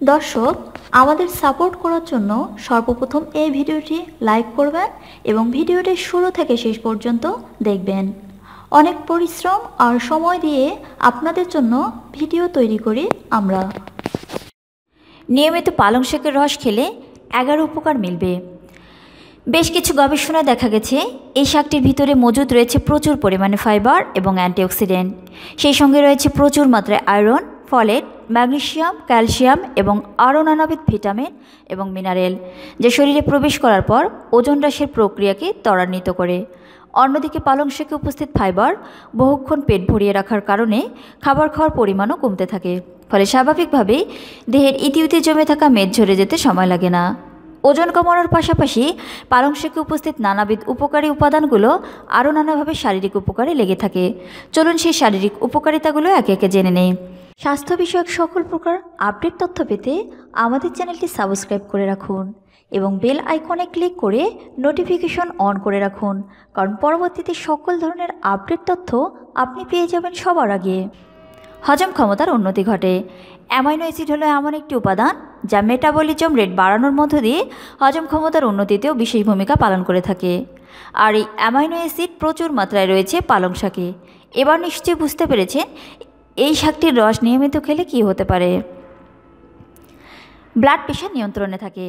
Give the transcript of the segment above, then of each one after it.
দর্শক, আমাদের সাপোর্ট করার জন্য সর্বপ্রথম এই ভিডিওটি লাইক করবেন এবং ভিডিওটি শুরু থেকে শেষ পর্যন্ত দেখবেন। অনেক পরিশ্রম আর সময় দিয়ে আপনাদের জন্য ভিডিও তৈরি করি আমরা। নিয়মিত পালং শাকের রস খেলে এগারো উপকার মিলবে। বেশ কিছু গবেষণায় দেখা গেছে, এই শাকটির ভিতরে মজুদ রয়েছে প্রচুর পরিমাণে ফাইবার এবং অ্যান্টিঅক্সিডেন্ট। সেই সঙ্গে রয়েছে প্রচুর মাত্রায় আয়রন, ফলেট ম্যাগনেশিয়াম, ক্যালসিয়াম এবং আরও নানাবিধ ভিটামিন এবং মিনারেল, যা শরীরে প্রবেশ করার পর ওজন হ্রাসের প্রক্রিয়াকে ত্বরান্বিত করে। অন্যদিকে পালং শাকে উপস্থিত ফাইবার বহুক্ষণ পেট ভরিয়ে রাখার কারণে খাবার খাওয়ার পরিমাণও কমতে থাকে। ফলে স্বাভাবিকভাবেই দেহের ইতিউতি জমে থাকা মেদ ঝরে যেতে সময় লাগে না। ওজন কমানোর পাশাপাশি পালং শাকে উপস্থিত নানাবিধ উপকারী উপাদানগুলো আরও নানাভাবে শারীরিক উপকারে লেগে থাকে। চলুন সেই শারীরিক উপকারিতাগুলো একে একে জেনে নেই। স্বাস্থ্য বিষয়ক সকল প্রকার আপডেট তথ্য পেতে আমাদের চ্যানেলটি সাবস্ক্রাইব করে রাখুন এবং বেল আইকনে ক্লিক করে নোটিফিকেশন অন করে রাখুন, কারণ পরবর্তীতে সকল ধরনের আপডেট তথ্য আপনি পেয়ে যাবেন সবার আগে। হজম ক্ষমতার উন্নতি ঘটে। অ্যামাইনো অ্যাসিড হলো এমন একটি উপাদান যা মেটাবলিজম রেট বাড়ানোর মধ্য দিয়ে হজম ক্ষমতার উন্নতিতেও বিশেষ ভূমিকা পালন করে থাকে। আর এই অ্যামাইনো অ্যাসিড প্রচুর মাত্রায় রয়েছে পালং শাকে। এবার নিশ্চয়ই বুঝতে পেরেছেন এই শাকটির রস নিয়মিত খেলে কি হতে পারে? ব্লাড প্রেশার নিয়ন্ত্রণে থাকে।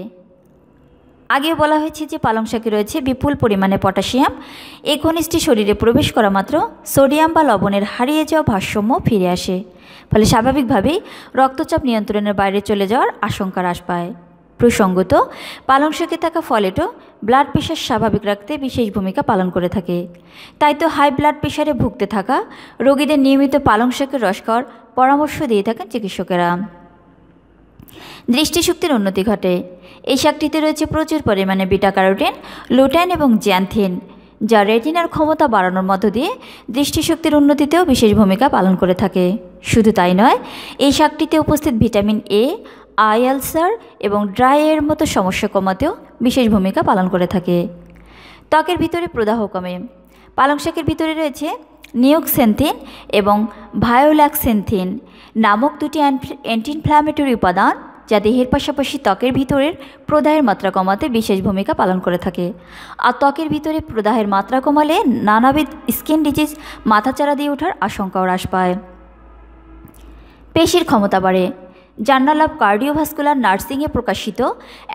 আগেও বলা হয়েছে যে পালং শাকে রয়েছে বিপুল পরিমাণে পটাশিয়াম। এই খনিজটি শরীরে প্রবেশ করা মাত্র সোডিয়াম বা লবণের হারিয়ে যাওয়া ভারসাম্য ফিরে আসে। ফলে স্বাভাবিকভাবেই রক্তচাপ নিয়ন্ত্রণের বাইরে চলে যাওয়ার আশঙ্কা হ্রাস পায়। প্রসঙ্গত, পালং শাকে থাকা ফলেটও ব্লাড প্রেশার স্বাভাবিক রাখতে বিশেষ ভূমিকা পালন করে থাকে। তাই তো হাই ব্লাড প্রেশারে ভুগতে থাকা রোগীদের নিয়মিত পালং শাকের রস খাওয়ার পরামর্শ দিয়ে থাকেন চিকিৎসকেরা। দৃষ্টিশক্তির উন্নতি ঘটে। এই শাকটিতে রয়েছে প্রচুর পরিমাণে বিটা ক্যারোটিন লুটেন এবং জ্যান্থিন, যা রেটিনার ক্ষমতা বাড়ানোর মধ্য দিয়ে দৃষ্টিশক্তির উন্নতিতেও বিশেষ ভূমিকা পালন করে থাকে। শুধু তাই নয়, এই শাকটিতে উপস্থিত ভিটামিন এ আই আলসার এবং ড্রাই এর মতো সমস্যা কমাতেও বিশেষ ভূমিকা পালন করে থাকে। ত্বকের ভিতরে প্রদাহ কমে। পালং শাকের ভিতরে রয়েছে নিয়োক্সেন্থিন এবং ভায়োল্যাক্সেন্থিন নামক দুটি অ্যান্টি ইনফ্ল্যামেটরি উপাদান যা দেহের পাশাপাশি ত্বকের ভিতরের প্রদাহের মাত্রা কমাতে বিশেষ ভূমিকা পালন করে থাকে। আর ত্বকের ভিতরে প্রদাহের মাত্রা কমালে নানাবিধ স্কিন ডিজিজ মাথাচাড়া দিয়ে ওঠার আশঙ্কাও হ্রাস পায়। পেশির ক্ষমতা বাড়ে। জার্নাল অফ কার্ডিওভাস্কুলার নার্সিংয়ে প্রকাশিত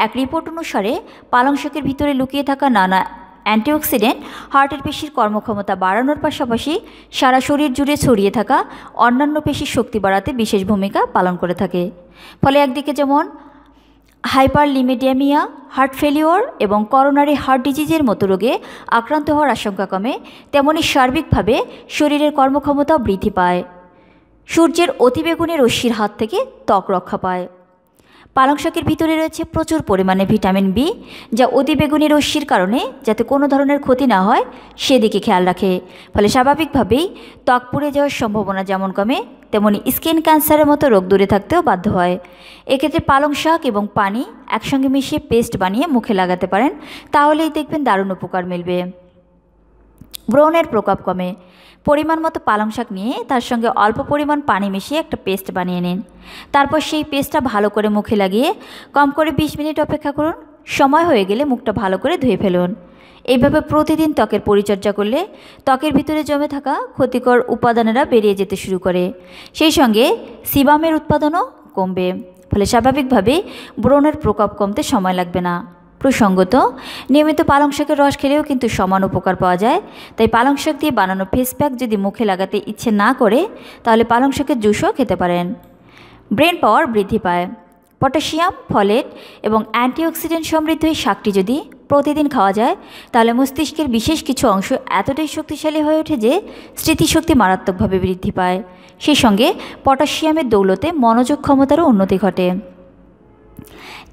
এক রিপোর্ট অনুসারে পালং শাকের ভিতরে লুকিয়ে থাকা নানা অ্যান্টিঅক্সিডেন্ট হার্টের পেশির কর্মক্ষমতা বাড়ানোর পাশাপাশি সারা শরীর জুড়ে ছড়িয়ে থাকা অন্যান্য পেশির শক্তি বাড়াতে বিশেষ ভূমিকা পালন করে থাকে। ফলে একদিকে যেমন হাইপার লিমিডিয়ামিয়া হার্ট ফেলিওর এবং করোনারি হার্ট ডিজিজের মতো রোগে আক্রান্ত হওয়ার আশঙ্কা কমে, তেমনি সার্বিকভাবে শরীরের কর্মক্ষমতাও বৃদ্ধি পায়। সূর্যের অতিবেগুনের রশ্মির হাত থেকে ত্বক রক্ষা পায়। পালং শাকের ভিতরে রয়েছে প্রচুর পরিমাণে ভিটামিন বি, যা অতিবেগুনি রশ্মির কারণে যাতে কোনো ধরনের ক্ষতি না হয়, সেদিকে খেয়াল রাখে। ফলে স্বাভাবিকভাবেই ত্বক পুড়ে যাওয়ার সম্ভাবনা যেমন কমে, তেমনি স্কিন ক্যান্সারের মতো রোগ দূরে থাকতেও বাধ্য হয়। এক্ষেত্রে পালং শাক এবং পানি একসঙ্গে মিশিয়ে পেস্ট বানিয়ে মুখে লাগাতে পারেন, তাহলেই দেখবেন দারুণ উপকার মিলবে। ব্রণের প্রকোপ কমে। পরিমাণ মতো পালং শাক নিয়ে তার সঙ্গে অল্প পরিমাণ পানি মিশিয়ে একটা পেস্ট বানিয়ে নিন। তারপর সেই পেস্টটা ভালো করে মুখে লাগিয়ে কম করে বিশ মিনিট অপেক্ষা করুন। সময় হয়ে গেলে মুখটা ভালো করে ধুয়ে ফেলুন। এইভাবে প্রতিদিন ত্বকের পরিচর্যা করলে ত্বকের ভিতরে জমে থাকা ক্ষতিকর উপাদানেরা বেরিয়ে যেতে শুরু করে। সেই সঙ্গে সিবামের উৎপাদনও কমবে। ফলে স্বাভাবিকভাবেই ব্রণের প্রকোপ কমতে সময় লাগবে না। প্রসঙ্গত, নিয়মিত পালং শাকের রস খেলেও কিন্তু সমান উপকার পাওয়া যায়। তাই পালং শাক দিয়ে বানানো ফেস প্যাক যদি মুখে লাগাতে ইচ্ছে না করে, তাহলে পালং শাকের জুসও খেতে পারেন। ব্রেন পাওয়ার বৃদ্ধি পায়। পটাশিয়াম ফলেট এবং অ্যান্টিঅক্সিডেন্ট সমৃদ্ধ এই শাকটি যদি প্রতিদিন খাওয়া যায়, তাহলে মস্তিষ্কের বিশেষ কিছু অংশ এতটাই শক্তিশালী হয়ে ওঠে যে স্মৃতিশক্তি মারাত্মকভাবে বৃদ্ধি পায়। সেই সঙ্গে পটাশিয়ামের দৌলতে মনোযোগ ক্ষমতারও উন্নতি ঘটে।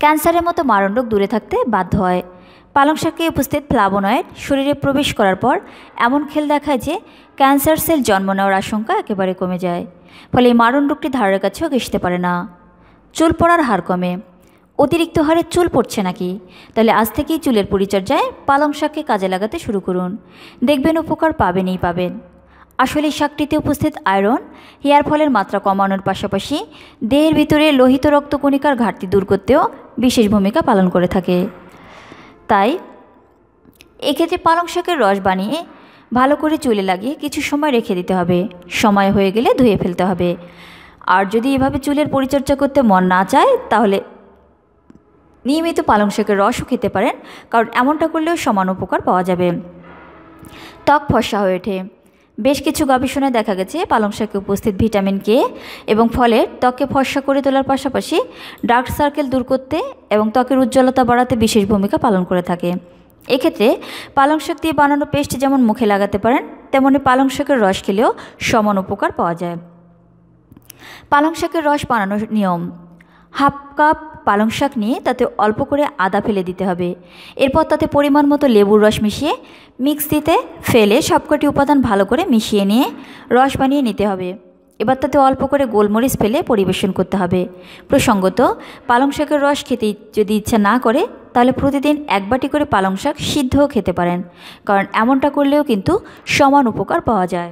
ক্যান্সারের মতো মারণ রোগ দূরে থাকতে বাধ্য হয়। পালং শাকে উপস্থিত ফ্লাবোনয়েড শরীরে প্রবেশ করার পর এমন খেল দেখায় যে ক্যান্সার সেল জন্ম নেওয়ার আশঙ্কা একেবারে কমে যায়, ফলে এই মারণ রোগটি ধারের কাছেও ঘেসতে পারে না। চুল পড়ার হার কমে। অতিরিক্ত হারে চুল পড়ছে নাকি? তাহলে আজ থেকেই চুলের পরিচর্যায় পালং শাককে কাজে লাগাতে শুরু করুন। দেখবেন উপকার পাবেনই পাবেন। আসলে শাকটিতে উপস্থিত আয়রন, হেয়ার ফলের মাত্রা কমানোর পাশাপাশি দেহের ভিতরে লোহিত রক্তকণিকার ঘাটতি দূর করতেও বিশেষ ভূমিকা পালন করে থাকে। তাই এক্ষেত্রে পালং শাকের রস বানিয়ে ভালো করে চুলে লাগিয়ে কিছু সময় রেখে দিতে হবে। সময় হয়ে গেলে ধুয়ে ফেলতে হবে। আর যদি এভাবে চুলের পরিচর্যা করতে মন না চায়, তাহলে নিয়মিত পালং শাকের রসও খেতে পারেন, কারণ এমনটা করলেও সমান উপকার পাওয়া যাবে। ত্বক ফর্সা হয়ে ওঠে। বেশ কিছু গবেষণায় দেখা গেছে পালং শাকে উপস্থিত ভিটামিন কে এবং ফলে ত্বককে ফর্সা করে তোলার পাশাপাশি ডার্ক সার্কেল দূর করতে এবং ত্বকের উজ্জ্বলতা বাড়াতে বিশেষ ভূমিকা পালন করে থাকে। এক্ষেত্রে পালং শাক দিয়ে বানানো পেস্ট যেমন মুখে লাগাতে পারেন, তেমনি পালং শাকের রস খেলেও সমান উপকার পাওয়া যায়। পালং শাকের রস বানানোর নিয়ম হাফ কাপ পালং শাক নিয়ে তাতে অল্প করে আদা ফেলে দিতে হবে। এরপর তাতে পরিমাণ মতো লেবুর রস মিশিয়ে মিক্সিতে ফেলে সবকটি উপাদান ভালো করে মিশিয়ে নিয়ে রস বানিয়ে নিতে হবে। এবার তাতে অল্প করে গোলমরিচ ফেলে পরিবেশন করতে হবে। প্রসঙ্গত, পালং শাকের রস খেতে যদি ইচ্ছা না করে, তাহলে প্রতিদিন এক বাটি করে পালং শাক সিদ্ধও খেতে পারেন। কারণ এমনটা করলেও কিন্তু সমান উপকার পাওয়া যায়।